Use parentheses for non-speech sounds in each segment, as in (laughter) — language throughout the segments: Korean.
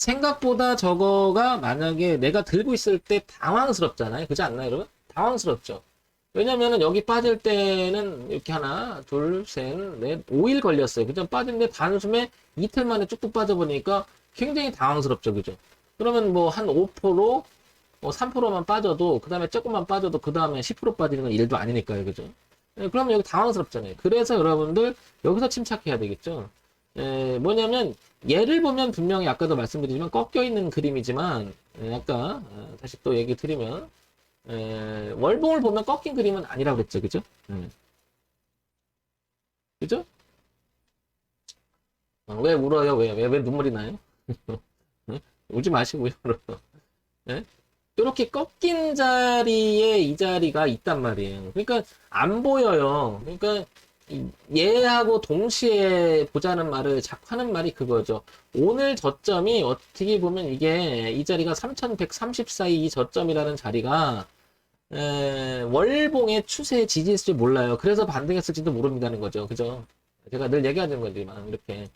생각보다 저거가 만약에 내가 들고 있을 때 당황스럽잖아요. 그렇지 않나요, 여러분? 당황스럽죠. 왜냐면은 여기 빠질 때는 이렇게 하나, 둘, 셋, 넷, 5일 걸렸어요. 그죠? 빠진데 단숨에 이틀 만에 쭉쭉 빠져버리니까 굉장히 당황스럽죠. 그죠? 그러면 뭐 한 5%, 뭐 3%만 빠져도, 그 다음에 조금만 빠져도, 그 다음에 10% 빠지는 건 일도 아니니까요. 그죠? 예, 그러면 여기 당황스럽잖아요. 그래서 여러분들 여기서 침착해야 되겠죠. 에, 뭐냐면 얘를 보면 분명히 아까도 말씀드리지만 꺾여 있는 그림이지만 에, 아까 어, 다시 또 얘기 드리면 에, 월봉을 보면 꺾인 그림은 아니라고 그랬죠, 그죠? 에. 그죠? 어, 왜 울어요? 왜, 왜, 왜 눈물이 나요? 응? (laughs) 울지 마시고요. 예? 이렇게 꺾인 자리에 이 자리가 있단 말이에요. 그러니까 안 보여요. 그러니까 이- 얘하고 동시에 보자는 말을 자꾸 하는 말이 그거죠. 오늘 저점이 어떻게 보면 이게 이 자리가 3134이 이 저점이라는 자리가 에, 월봉의 추세 지지했을지 몰라요. 그래서 반등했을지도 모릅니다는 거죠. 그죠? 제가 늘 얘기하는 거지만 이렇게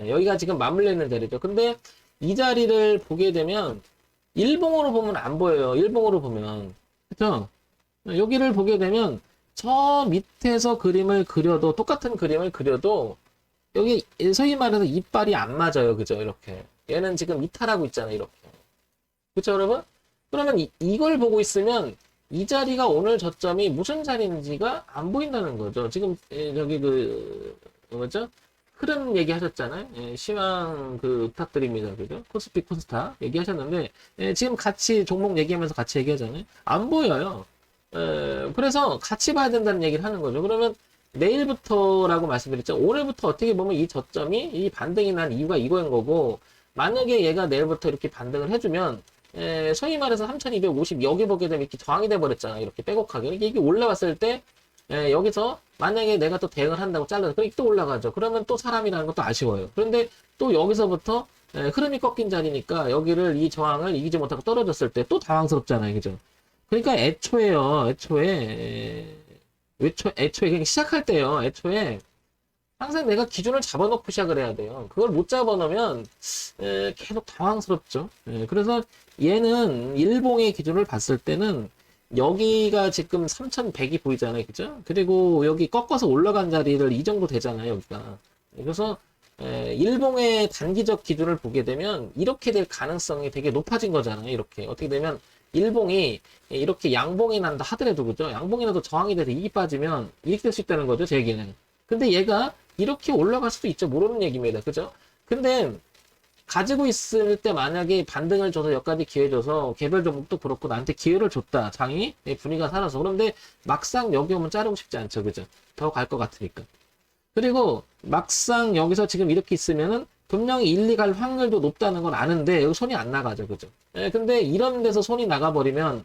예, 여기가 지금 맞물려 있는 자리죠. 근데 이 자리를 보게 되면 일봉으로 보면 안 보여요. 일봉으로 보면. 그죠? 여기를 보게 되면 저 밑에서 그림을 그려도 똑같은 그림을 그려도 여기 소위 말해서 이빨이 안 맞아요. 그죠? 이렇게. 얘는 지금 이탈하고 있잖아요. 이렇게. 그쵸, 여러분? 그러면 이, 이걸 보고 있으면 이 자리가 오늘 저점이 무슨 자리인지가 안 보인다는 거죠. 지금 에, 저기 그 뭐죠? 흐름 얘기하셨잖아요. 예, 시황 그 부탁드립니다. 그죠? 코스피 코스타 얘기하셨는데 예, 지금 같이 종목 얘기하면서 같이 얘기하잖아요. 안 보여요. 에, 그래서 같이 봐야 된다는 얘기를 하는 거죠. 그러면 내일부터라고 말씀드렸죠. 오늘부터 어떻게 보면 이 저점이 이 반등이 난 이유가 이거인 거고 만약에 얘가 내일부터 이렇게 반등을 해주면 에, 소위 말해서 3250 여기 보게 되면 이렇게 저항이 돼버렸잖아요. 이렇게 빼곡하게. 이게 올라왔을 때 에, 여기서 만약에 내가 또 대응을 한다고 잘라서 그럼 또 올라가죠. 그러면 또 사람이라는 것도 아쉬워요. 그런데 또 여기서부터 에, 흐름이 꺾인 자리니까 여기를 이 저항을 이기지 못하고 떨어졌을 때 또 당황스럽잖아요. 그죠? 그러니까 애초에요. 애초에 에, 애초, 애초에 그냥 시작할 때요. 애초에 항상 내가 기준을 잡아놓고 시작을 해야 돼요. 그걸 못 잡아놓으면 에, 계속 당황스럽죠. 에, 그래서 얘는 일봉의 기준을 봤을 때는 여기가 지금 3100이 보이잖아요. 그죠? 그리고 여기 꺾어서 올라간 자리를 이 정도 되잖아요. 여기가. 그래서 에, 일봉의 단기적 기준을 보게 되면 이렇게 될 가능성이 되게 높아진 거잖아요. 이렇게. 어떻게 되면 일봉이 이렇게 양봉이 난다 하더라도 그죠? 양봉이 나도 저항이 돼서 이익이 빠지면 이익 될 수 있다는 거죠. 제 얘기는. 근데 얘가 이렇게 올라갈 수도 있죠. 모르는 얘기입니다. 그죠? 근데 가지고 있을 때 만약에 반등을 줘서 여기까지 기회 줘서 개별 종목도 그렇고 나한테 기회를 줬다. 장이 예, 분위기가 살아서. 그런데 막상 여기 오면 자르고 싶지 않죠. 그죠? 더 갈 것 같으니까. 그리고 막상 여기서 지금 이렇게 있으면은 분명히 1, 2갈 확률도 높다는 건 아는데 여기 손이 안 나가죠. 그죠? 예, 근데 이런 데서 손이 나가버리면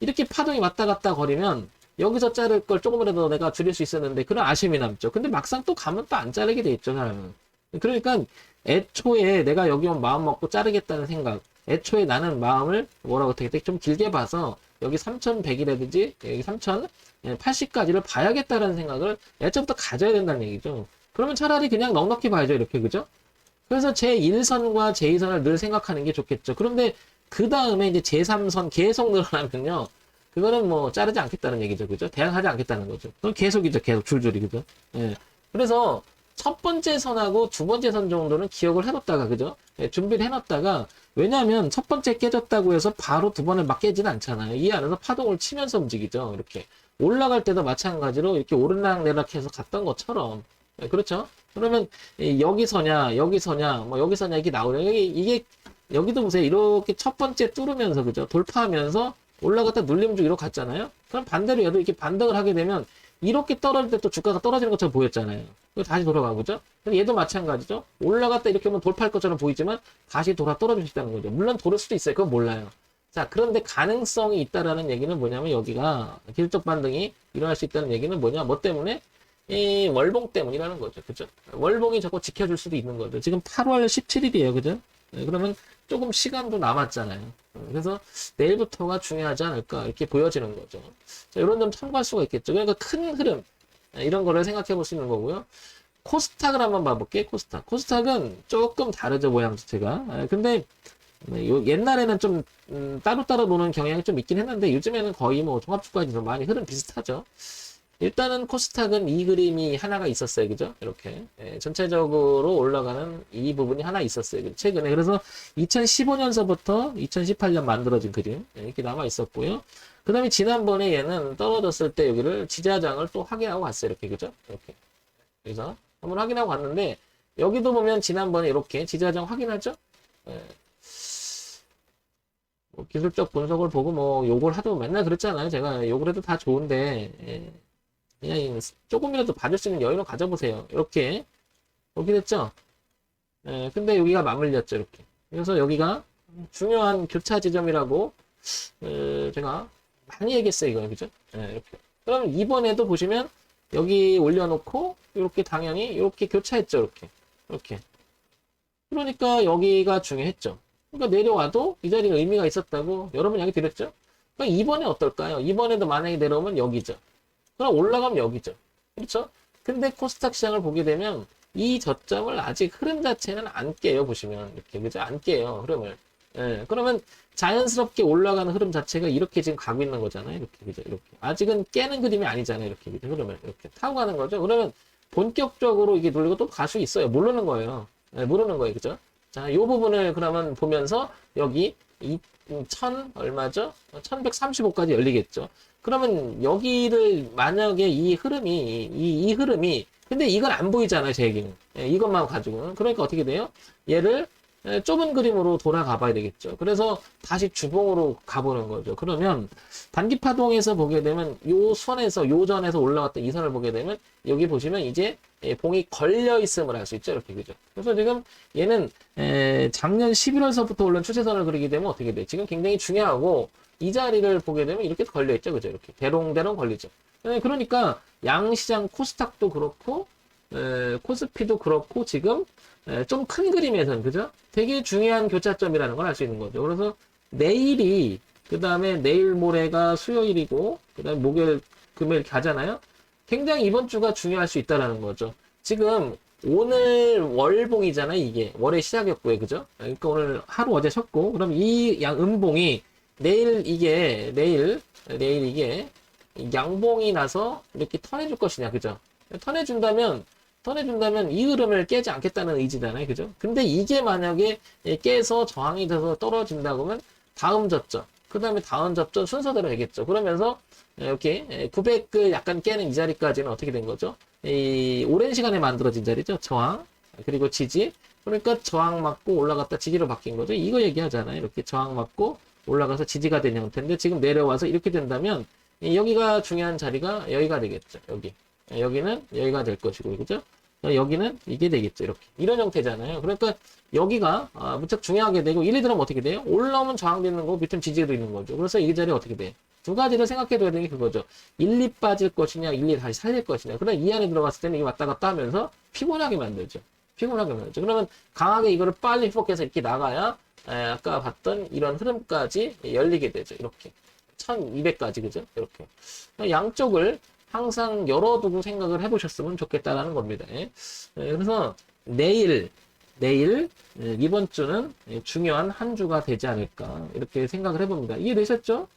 이렇게 파동이 왔다 갔다 거리면 여기서 자를 걸 조금이라도 내가 줄일 수 있었는데 그런 아쉬움이 남죠. 근데 막상 또 가면 또 안 자르게 돼 있죠, 사람은. 그러니까 애초에 내가 여기 온 마음 먹고 자르겠다는 생각. 애초에 나는 마음을 뭐라고 되게 좀 길게 봐서 여기 3100이라든지 여기 3080까지를 봐야겠다라는 생각을 애초부터 가져야 된다는 얘기죠. 그러면 차라리 그냥 넉넉히 봐야죠, 이렇게. 그죠? 그래서 제 1선과 제 2선을 늘 생각하는 게 좋겠죠. 그런데 그 다음에 이제 제 3선 계속 늘어나면요. 그거는 뭐 자르지 않겠다는 얘기죠. 그죠? 대응하지 않겠다는 거죠. 그럼 계속이죠. 계속 줄줄이. 그죠? 예. 그래서 첫 번째 선하고 두 번째 선 정도는 기억을 해뒀다가, 그죠? 예, 준비를 해놨다가, 왜냐하면 첫 번째 깨졌다고 해서 바로 두 번을 막 깨지는 않잖아요. 이 안에서 파동을 치면서 움직이죠. 이렇게. 올라갈 때도 마찬가지로 이렇게 오르락 내락해서 갔던 것처럼. 예, 그렇죠? 그러면 이 여기서냐, 여기서냐, 뭐 여기서냐 이게 나오죠. 여기 이게 여기도 보세요. 이렇게 첫 번째 뚫으면서 그죠? 돌파하면서 올라갔다 눌림 주기로 갔잖아요. 그럼 반대로 얘도 이렇게 반등을 하게 되면 이렇게 떨어질 때 또 주가가 떨어지는 것처럼 보였잖아요. 다시 돌아가고죠. 근데 얘도 마찬가지죠. 올라갔다 이렇게 하면 돌파할 것처럼 보이지만 다시 돌아 떨어질 수 있다는 거죠. 물론 돌을 수도 있어요. 그건 몰라요. 자, 그런데 가능성이 있다라는 얘기는 뭐냐면 여기가 기술적 반등이 일어날 수 있다는 얘기는 뭐냐? 뭐 때문에? 이 월봉 때문이라는 거죠. 그죠? 월봉이 자꾸 지켜줄 수도 있는 거죠. 지금 8월 17일이에요. 그죠? 네, 그러면 조금 시간도 남았잖아요. 어, 그래서 내일부터가 중요하지 않을까 이렇게 보여지는 거죠. 자, 이런 점 참고할 수가 있겠죠. 그러니까 큰 흐름 네, 이런 거를 생각해 볼 수 있는 거고요. 코스닥을 한번 봐볼게요. 코스닥. 코스닥은 조금 다르죠 모양 자체가. 아, 근데 네, 요 옛날에는 좀 음, 따로따로 노는 경향이 좀 있긴 했는데 요즘에는 거의 뭐 종합주가지수 많이 흐름 비슷하죠. 일단은 코스닥은 이 그림이 하나가 있었어요. 그죠? 이렇게. 예, 전체적으로 올라가는 이 부분이 하나 있었어요. 그죠? 최근에. 그래서 2015년서부터 2018년 만들어진 그림. 예, 이렇게 남아 있었고요. 그 다음에 지난번에 얘는 떨어졌을 때 여기를 지지하장을 또 확인하고 갔어요. 이렇게. 그죠? 이렇게. 그래서 한번 확인하고 갔는데 여기도 보면 지난번에 이렇게 지지하장 확인하죠? 예. 뭐 기술적 분석을 보고 뭐 욕을 하도 맨날 그랬잖아요. 제가 욕을 해도 다 좋은데 예. 그냥 조금이라도 봐줄 수 있는 여유를 가져보세요. 이렇게 이렇게 됐죠? 예, 근데 여기가 맞물렸죠. 이렇게. 그래서 여기가 중요한 교차 지점이라고 에, 제가 많이 얘기했어요. 이거 그죠? 예, 이렇게. 그럼 이번에도 보시면 여기 올려놓고 이렇게 당연히 이렇게 교차했죠. 이렇게 이렇게. 그러니까 여기가 중요했죠. 그러니까 내려와도 이 자리가 의미가 있었다고 여러분 이야기 드렸죠? 그러니까 이번에 어떨까요? 이번에도 만약에 내려오면 여기죠. 그럼 올라가면 여기죠. 그렇죠? 근데 코스닥 시장을 보게 되면 이 저점을 아직 흐름 자체는 안 깨요. 보시면 이렇게 그죠? 안 깨요. 흐름을. 예. 그러면 자연스럽게 올라가는 흐름 자체가 이렇게 지금 가고 있는 거잖아요. 이렇게 그죠? 이렇게. 아직은 깨는 그림이 아니잖아요. 이렇게 그죠? 흐름을 이렇게 타고 가는 거죠. 그러면 본격적으로 이게 눌리고 또 갈 수 있어요. 모르는 거예요. 예, 모르는 거예요. 그죠? 자, 이 부분을 그러면 보면서 여기 이, 천 얼마죠? 1135까지 열리겠죠. 그러면 여기를 만약에 이 흐름이 이, 이 흐름이 근데 이건 안 보이잖아요 제 얘기는. 예, 이것만 가지고는 그러니까 어떻게 돼요? 얘를 예, 좁은 그림으로 돌아가 봐야 되겠죠. 그래서 다시 주봉으로 가보는 거죠. 그러면 단기 파동에서 보게 되면 요 선에서 요 전에서 올라왔던 이 선을 보게 되면 여기 보시면 이제 예, 봉이 걸려 있음을 알 수 있죠. 이렇게 그죠? 그래서 지금 얘는 에, 작년 11월서부터 올른 추세선을 그리게 되면 어떻게 돼? 지금 굉장히 중요하고 이 자리를 보게 되면 이렇게 걸려 있죠. 그죠? 이렇게 대롱대롱 걸리죠. 네, 그러니까 양시장 코스닥도 그렇고 에, 코스피도 그렇고 지금 좀 큰 그림에서는 그죠? 되게 중요한 교차점이라는 걸 알 수 있는 거죠. 그래서 내일이 그 다음에 내일 모레가 수요일이고 그 다음에 목요일 금요일 가잖아요. 굉장히 이번 주가 중요할 수 있다라는 거죠. 지금 오늘 월봉이잖아요. 이게 월의 시작이었고요. 그죠? 그러니까 오늘 하루 어제 셨고 그럼 이 양 음봉이 내일 이게 내일 내일 이게 양봉이 나서 이렇게 턴해줄 것이냐 그죠? 턴해준다면 턴해준다면 이 흐름을 깨지 않겠다는 의지잖아요 그죠? 근데 이게 만약에 깨서 저항이 돼서 떨어진다고 하면 다음 접점 그 다음에 다음 접점 순서대로 되겠죠. 그러면서 이렇게 900을 약간 깨는 이 자리까지는 어떻게 된 거죠? 이 오랜 시간에 만들어진 자리죠 저항 그리고 지지. 그러니까 저항 맞고 올라갔다 지지로 바뀐 거죠. 이거 얘기하잖아요. 이렇게 저항 맞고 올라가서 지지가 된 형태인데 지금 내려와서 이렇게 된다면 여기가 중요한 자리가 여기가 되겠죠. 여기. 여기는 여기가 될 것이고 그죠? 여기는 이게 되겠죠. 이렇게. 이런 형태잖아요. 그러니까 여기가 아, 무척 중요하게 되고 이리 들으면 어떻게 돼요? 올라오면 저항되는 거고 밑은 지지도 있는 거죠. 그래서 이 자리 어떻게 돼? 두 가지를 생각해 둬야 되는 게 그거죠. 1, 2 빠질 것이냐, 1, 2 다시 살릴 것이냐. 그럼 이 안에 들어갔을 때는 이게 왔다 갔다 하면서 피곤하게 만들죠. 피곤하게 만들죠. 그러면 강하게 이거를 빨리 회복해서 이렇게 나가야 아까 봤던 이런 흐름까지 열리게 되죠. 이렇게. 1200까지, 그죠? 이렇게. 양쪽을 항상 열어두고 생각을 해보셨으면 좋겠다라는 겁니다. 예. 그래서 내일, 내일, 이번 주는 중요한 한 주가 되지 않을까. 이렇게 생각을 해봅니다. 이해되셨죠?